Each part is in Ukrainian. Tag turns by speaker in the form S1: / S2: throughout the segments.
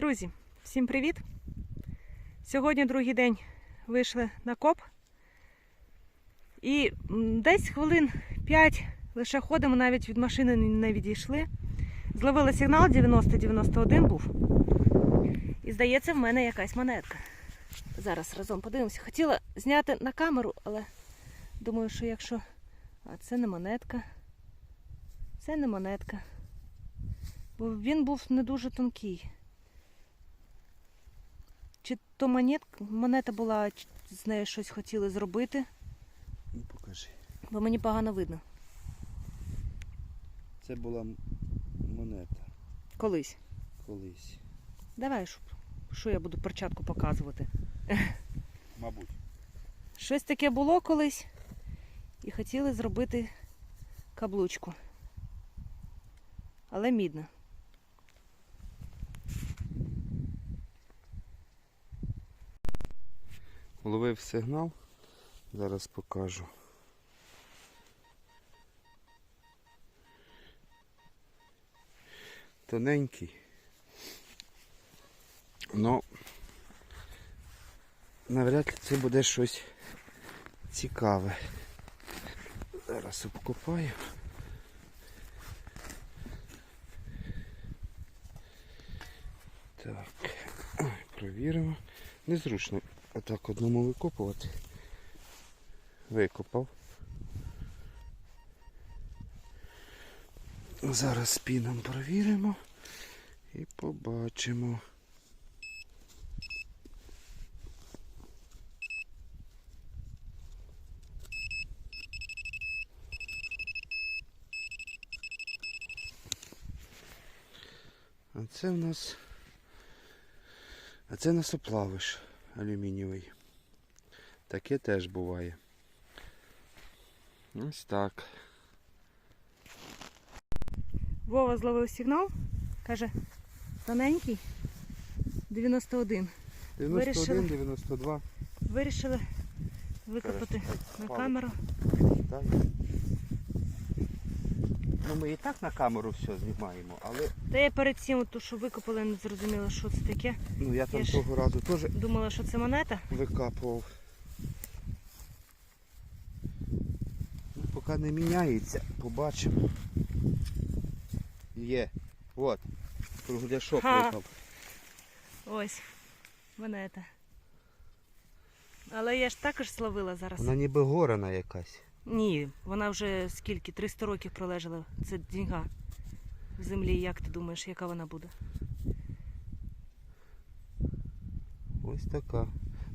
S1: Друзі, всім привіт! Сьогодні другий день вийшли на коп. І десь хвилин 5 лише ходимо, навіть від машини не відійшли. Зловили сигнал 90-91 був. І здається, в мене якась монетка. Зараз разом подивимося. Хотіла зняти на камеру, але думаю, що якщо. А це не монетка. Це не монетка. Бо він був не дуже тонкий. То монет, монета була, з нею щось хотіли зробити,
S2: Ну, покажи.
S1: бо мені погано видно.
S2: Це була монета
S1: Колись.
S2: колись.
S1: Давай, що, що я буду перчатку показувати.
S2: Мабуть.
S1: Щось таке було колись і хотіли зробити каблучку. Але мідна.
S2: Ловив сигнал. Зараз покажу. Тоненький. Ну навряд ли це буде щось цікаве. Зараз обкопаю. Так, провіримо. Незручно отак одному викопувати. Викопав. Зараз спіном провіримо і побачимо. А це в нас. А це насоплавиш алюмінієвий. Таке теж буває. Ось так.
S1: Вова зловив сигнал, каже, тоненький, 91.
S2: 91, 92.
S1: Вирішили викопати на камеру.
S2: Так. Ну ми і так на камеру все знімаємо, але
S1: Та я перед цим, то, що викопали, не зрозуміла, що це таке.
S2: ну я там
S1: Я ж-
S2: того разу теж
S1: Думала, що це монета.
S2: викапував. Ну, поки не міняється, побачимо. Є. От. Кругляшок
S1: Ха.
S2: випав.
S1: Ось, монета. Але я ж також словила зараз.
S2: Вона ніби горана якась.
S1: Ні, вона вже скільки? 300 років пролежала. Це дінга в землі. Як ти думаєш, яка вона буде?
S2: Ось така.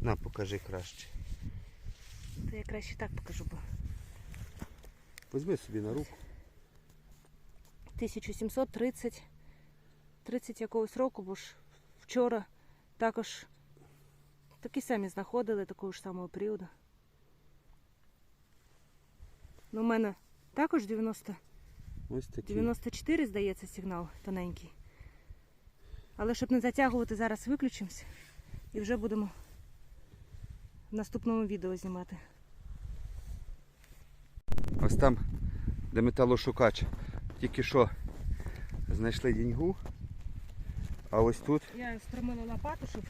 S2: На, покажи краще.
S1: То я краще так покажу, бо
S2: Візьми собі на руку.
S1: 1730 30 якогось року, бо ж вчора також такі самі знаходили такого ж самого періоду. Ну, у мене також 90,
S2: Ось такі.
S1: 94, здається, сигнал тоненький. Але щоб не затягувати, зараз виключимося і вже будемо в наступному відео знімати.
S2: Ось там, де металошукач. Тільки що знайшли діньгу. А ось тут
S1: Я стромила лопату, щоб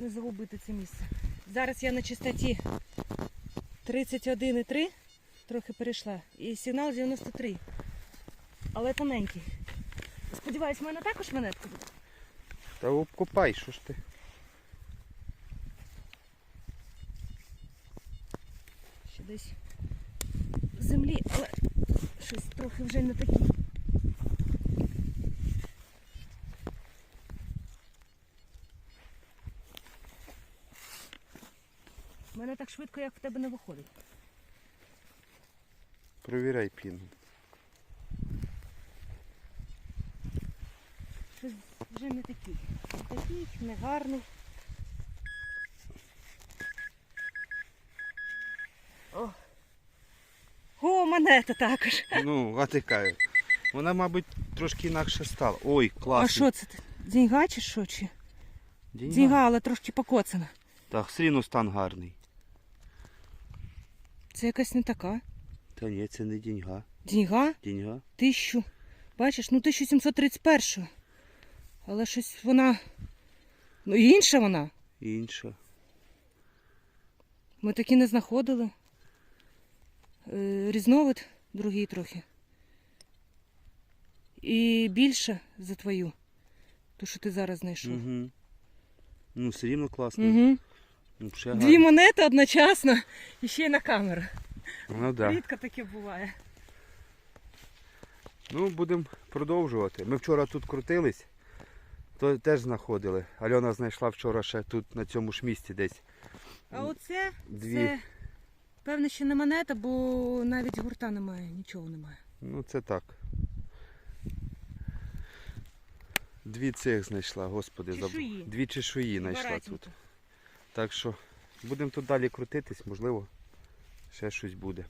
S1: не загубити це місце. Зараз я на чистоті 31,3, трохи перейшла. І сигнал 93. Але тоненький. Сподіваюсь, в мене також монетка буде.
S2: Та обкопай, що ж ти?
S1: Ще десь в землі, але щось трохи вже не такі. У мене так швидко, як в тебе не виходить.
S2: Провіряй піну.
S1: Щось вже не такий. Не такий, не гарний. О, О монета також.
S2: Ну, а ти. Вона, мабуть, трошки інакше стала. Ой, класно.
S1: А що це? Деньга чи що? Чи?
S2: Деньга.
S1: Деньга, але трошки покоцана.
S2: Так, все рівно стан гарний.
S1: Це якась не така.
S2: Та ні, це не деньга.
S1: Деньга?
S2: Деньга.
S1: Тисячу. Бачиш, ну 1731. Але щось вона Ну інша вона.
S2: інша.
S1: Ми такі не знаходили. Е, Різновид другий трохи. І більше за твою. Ту, що ти зараз знайшов.
S2: Угу. Ну, все рівно класно.
S1: Угу.
S2: Ну, ще
S1: Дві
S2: гарно.
S1: монети одночасно і ще й на камеру.
S2: Ну, да.
S1: Рідко таке буває.
S2: ну, будемо продовжувати. Ми вчора тут крутились, то теж знаходили. Альона знайшла вчора ще тут на цьому ж місці десь.
S1: А оце
S2: Дві.
S1: це певне, що не монета, бо навіть гурта немає, нічого немає.
S2: Ну, це так. Дві цих знайшла, господи, забув.
S1: Чешуї.
S2: Дві чешуї знайшла тут. Так що будемо тут далі крутитись, можливо, ще щось буде.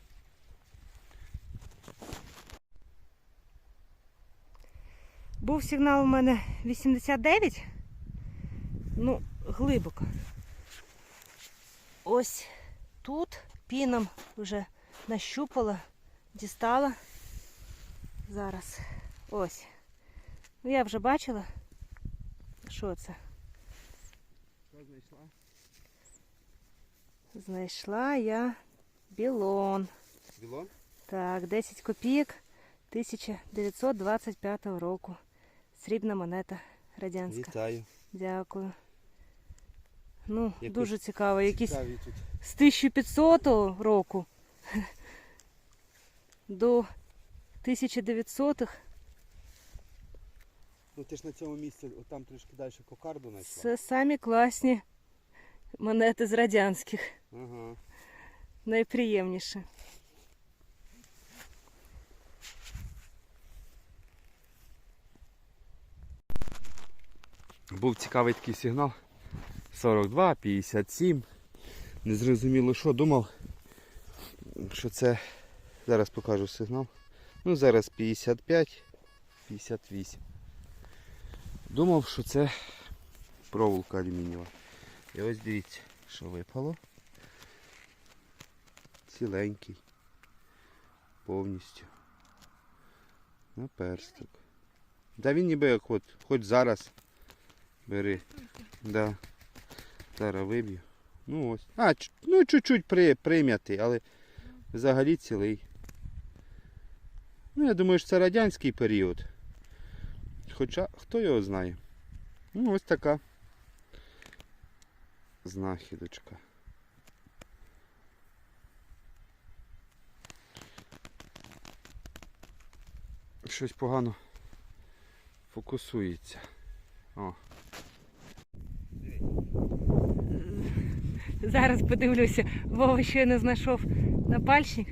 S1: Був сигнал у мене 89. Ну, глибоко. Ось тут піном вже нащупала, дістала. Зараз. Ось. Ну я вже бачила. Що це?
S2: знайшла?
S1: Знайшла я білон.
S2: Білон?
S1: Так, 10 копійок 1925 року. Срібна монета радянська.
S2: Вітаю.
S1: Дякую. Ну,
S2: Якось
S1: дуже цікаво. Якісь
S2: Цікаві тут.
S1: з 1500 року до 1900-х.
S2: Ну ти ж на цьому місці, там трішки далі кокарду знайшла.
S1: Це самі класні монети з радянських.
S2: Ага.
S1: Найприємніше.
S2: Був цікавий такий сигнал. 42, 57. Незрозуміло що. Думав, що це. Зараз покажу сигнал. Ну, зараз 55, 58. Думав, що це проволока алюмінієва. І ось дивіться, що випало. Ціленький. Повністю. На персток. Да він ніби як от, хоч зараз бери. Да. Зараз виб'ю. Ну ось. А, ну чуть-чуть при, прим'ятий, але взагалі цілий. Ну, я думаю, що це радянський період. Хоча хто його знає. Ну, ось така знахідочка. Щось погано фокусується. О.
S1: Зараз подивлюся, Вова ще не знайшов напальчник,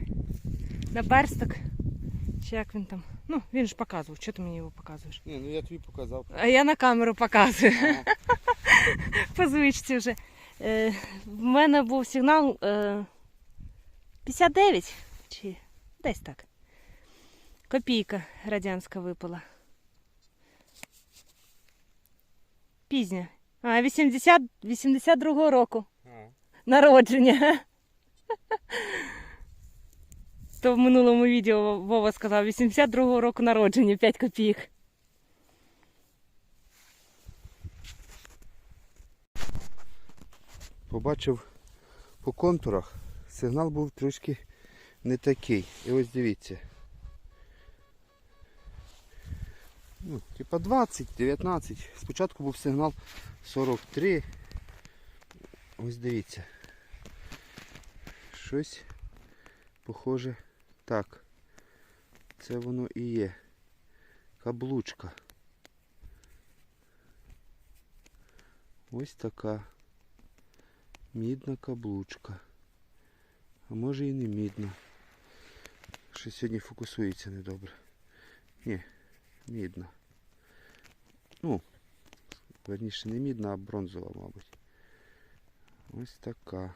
S1: наперсток. Чи як він там? Ну, він ж показував, що ти мені його показуєш?
S2: Ні, ну я тобі показав.
S1: А я на камеру показую. По звичці вже. Е, в мене був сигнал е, 59 чи десь так. Копійка радянська випала. Пізня. А, 80, 82 року народження. То в минулому відео Вова сказав 82-го року народження, 5 копійок.
S2: Побачив по контурах, сигнал був трошки не такий. І ось дивіться. Ну, типа 20, 19. Спочатку був сигнал 43. Ось дивіться. Щось похоже. Так. Це воно і є. Каблучка. Ось така. Мідна каблучка. А може і не мідна. Що сьогодні фокусується недобре. Ні, мідна. Ну, верніше не мідна, а бронзова, мабуть. Ось така.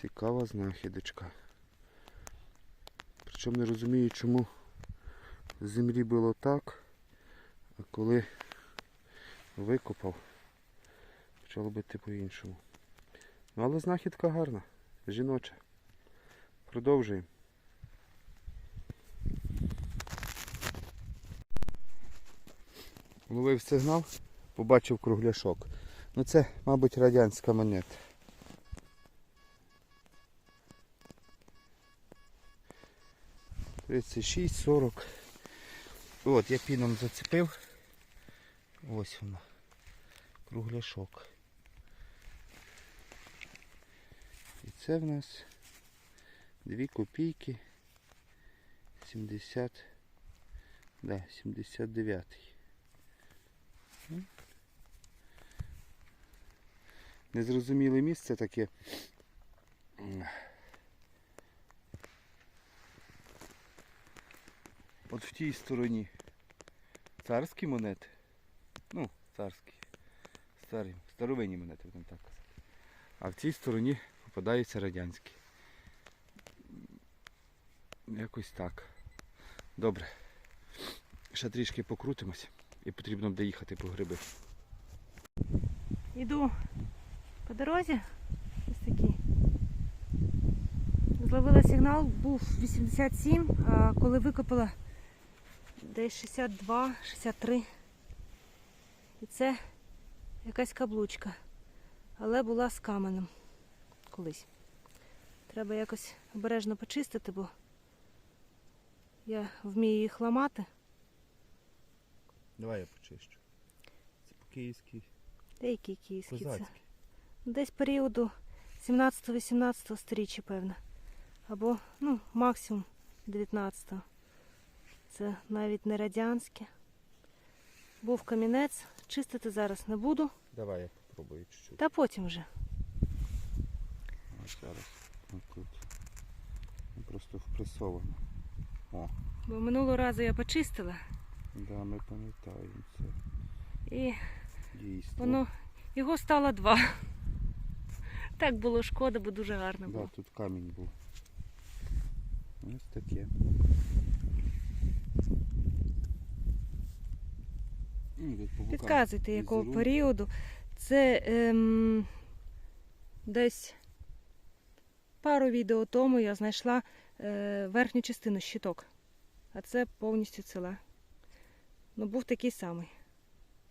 S2: Цікава знахідочка. Причому не розумію, чому з землі було так. А коли викопав, почало бити по-іншому. Ну, але знахідка гарна, жіноча. Продовжуємо. Ловив сигнал, побачив кругляшок. Ну це, мабуть, радянська монета. Тридцять шість, сорок. От, я піном зацепив. Ось воно. Кругляшок. І це в нас 2 копійки. 70. Да, 79. М. Незрозуміле місце таке. От в тій стороні царські монети. Ну, царські. Старі, старовинні монети, будемо так казати. А в цій стороні попадаються радянські. Якось так. Добре. Ще трішки покрутимось і потрібно буде їхати по гриби.
S1: Іду по дорозі. Ось такий. Зловила сигнал, був 87, а коли викопала десь 62, 63. І це якась каблучка. Але була з каменем колись. Треба якось обережно почистити, бо я вмію їх ламати.
S2: Давай я почищу. Це по-київськи
S1: Деякі київські це. Десь періоду 17-18 сторіччя, певно. Або, ну, максимум 19-го. Це навіть не радянське. Був камінець, чистити зараз не буду,
S2: Давай я попробую чуть-чуть.
S1: та потім вже.
S2: Ось зараз. Отут. Просто впресовано. О,
S1: Бо минулого разу я почистила
S2: да, ми пам'ятаємо це.
S1: і
S2: Дійство.
S1: воно його стало два. Так було шкода, бо дуже гарно
S2: Да,
S1: було.
S2: тут камінь був. Ось таке. Ну,
S1: Підказуйте, якого
S2: візерунок.
S1: періоду. Це ем, десь пару відео тому я знайшла верхню частину щиток. А це повністю ціла. Ну, був такий самий,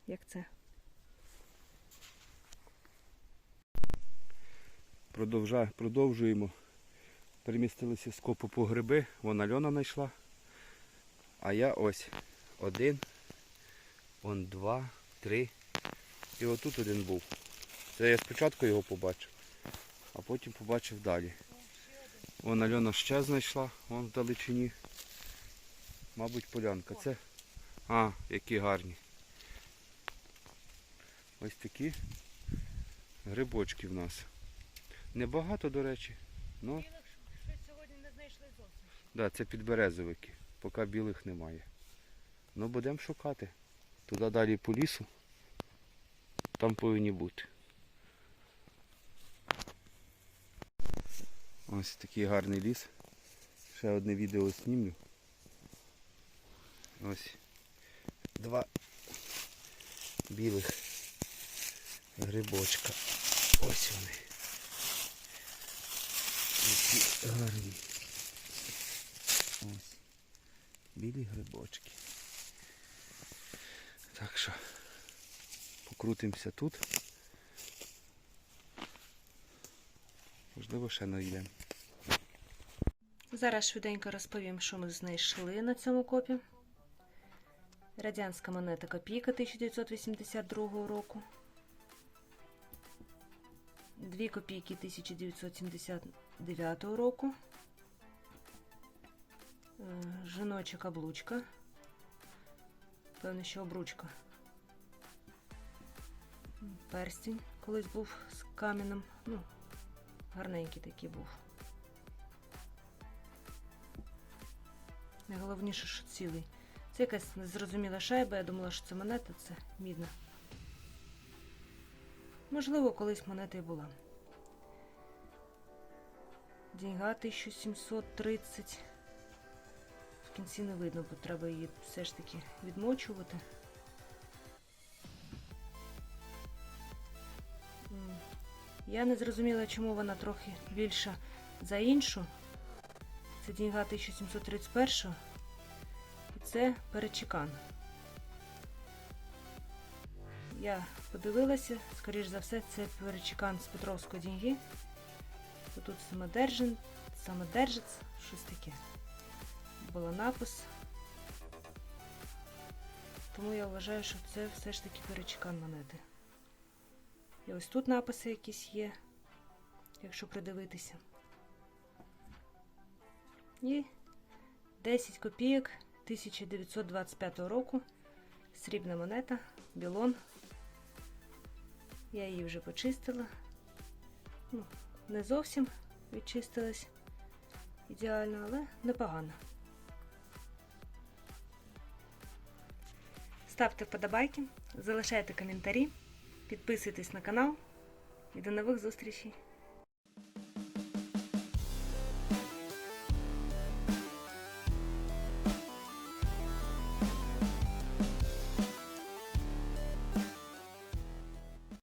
S1: як це.
S2: Продовжа, продовжуємо. Перемістилися з копу по гриби. Вон Альона знайшла. А я ось один, он два, три. І отут один був. Це я спочатку його побачив, а потім побачив далі. Вон Альона ще знайшла, вон в далечині. Мабуть, полянка. Це. А, які гарні. Ось такі грибочки в нас. Небагато, до речі. Ну,
S1: сьогодні не знайшли зовсім.
S2: да, це підберезовики. Поки білих немає. Ну, будемо шукати. Туди далі по лісу. Там повинні бути. Ось такий гарний ліс. Ще одне відео знімлю. Ось два білих грибочка. Ось вони. Які гарні. Ось. Білі грибочки. Так що покрутимося тут. Можливо, ще знайдемо.
S1: Зараз швиденько розповім, що ми знайшли на цьому копі. Радянська монета копійка 1982 року. Дві копійки 1979 року. Е, Жіноча каблучка. Певно, що обручка. Перстень колись був з каменем. Ну, гарненький такий був. Найголовніше, що цілий. Це якась незрозуміла шайба, я думала, що це монета, це мідна. Можливо, колись монета і була. Деньга 1730. В кінці не видно, бо треба її все ж таки відмочувати. Я не зрозуміла, чому вона трохи більша за іншу. Це деньга 1731 і це перечекан. Я подивилася, скоріш за все, це перечекан з Петровської діньги. Тут самодержен, самодержець, щось таке. Було напис. Тому я вважаю, що це все ж таки перечекан монети. І ось тут написи якісь є, якщо придивитися. І 10 копійок 1925 року. Срібна монета, білон. Я її вже почистила. Ну, не зовсім відчистилась ідеально, але непогано. Ставте вподобайки, залишайте коментарі, підписуйтесь на канал і до нових зустрічей!